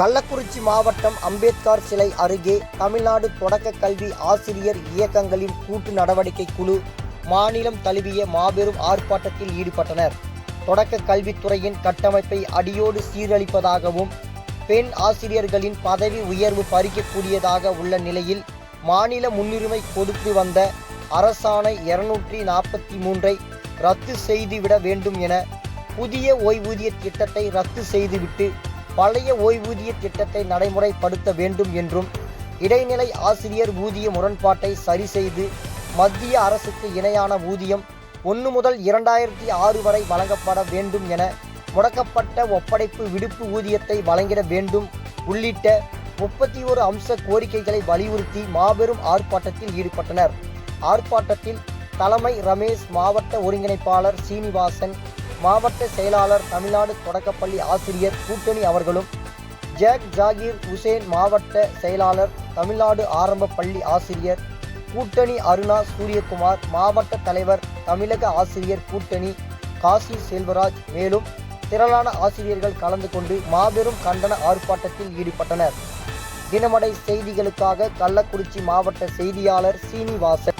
கள்ளக்குறிச்சி மாவட்டம் அம்பேத்கர் சிலை அருகே தமிழ்நாடு தொடக்க கல்வி ஆசிரியர் இயக்கங்களின் கூட்டு நடவடிக்கை குழு மாநிலம் தழுவிய மாபெரும் ஆர்ப்பாட்டத்தில் ஈடுபட்டனர். தொடக்க கல்வித்துறையின் கட்டமைப்பை அடியோடு சீரழிப்பதாகவும் பெண் ஆசிரியர்களின் பதவி உயர்வு பறிக்கக்கூடியதாக உள்ள நிலையில் மாநில முன்னுரிமை கொடுத்து வந்த அரசாணை இருநூற்றி நாற்பத்தி மூன்றை ரத்து செய்துவிட வேண்டும் என புதிய ஓய்வூதிய திட்டத்தை ரத்து செய்துவிட்டு பழைய ஓய்வூதிய திட்டத்தை நடைமுறைப்படுத்த வேண்டும் என்றும் இடைநிலை ஆசிரியர் ஊதிய முரண்பாட்டை சரி செய்து மத்திய அரசுக்கு இணையான ஊதியம் ஒன்று முதல் இரண்டாயிரத்தி ஆறு வரை வழங்கப்பட வேண்டும் என முடக்கப்பட்ட ஒப்படைப்பு விடுப்பு ஊதியத்தை வழங்கிட வேண்டும் உள்ளிட்ட முப்பத்தி ஒரு அம்ச கோரிக்கைகளை வலியுறுத்தி மாபெரும் ஆர்ப்பாட்டத்தில் ஈடுபட்டனர். ஆர்ப்பாட்டத்தில் தலைமை ரமேஷ் மாவட்ட ஒருங்கிணைப்பாளர் சீனிவாசன் மாவட்ட செயலாளர் தமிழ்நாடு தொடக்கப்பள்ளி ஆசிரியர் கூட்டணி அவர்களும் ஜேக் ஜாகீர் உசேன் மாவட்ட செயலாளர் தமிழ்நாடு ஆரம்ப பள்ளி ஆசிரியர் கூட்டணி அருணா சூரியகுமார் மாவட்ட தலைவர் தமிழக ஆசிரியர் கூட்டணி காசி செல்வராஜ். மேலும் திரளான ஆசிரியர்கள் கலந்து கொண்டு மாபெரும் கண்டன ஆர்ப்பாட்டத்தில் ஈடுபட்டனர். தினமடை செய்திகளுக்காக கள்ளக்குறிச்சி மாவட்ட செய்தியாளர் சீனிவாசன்.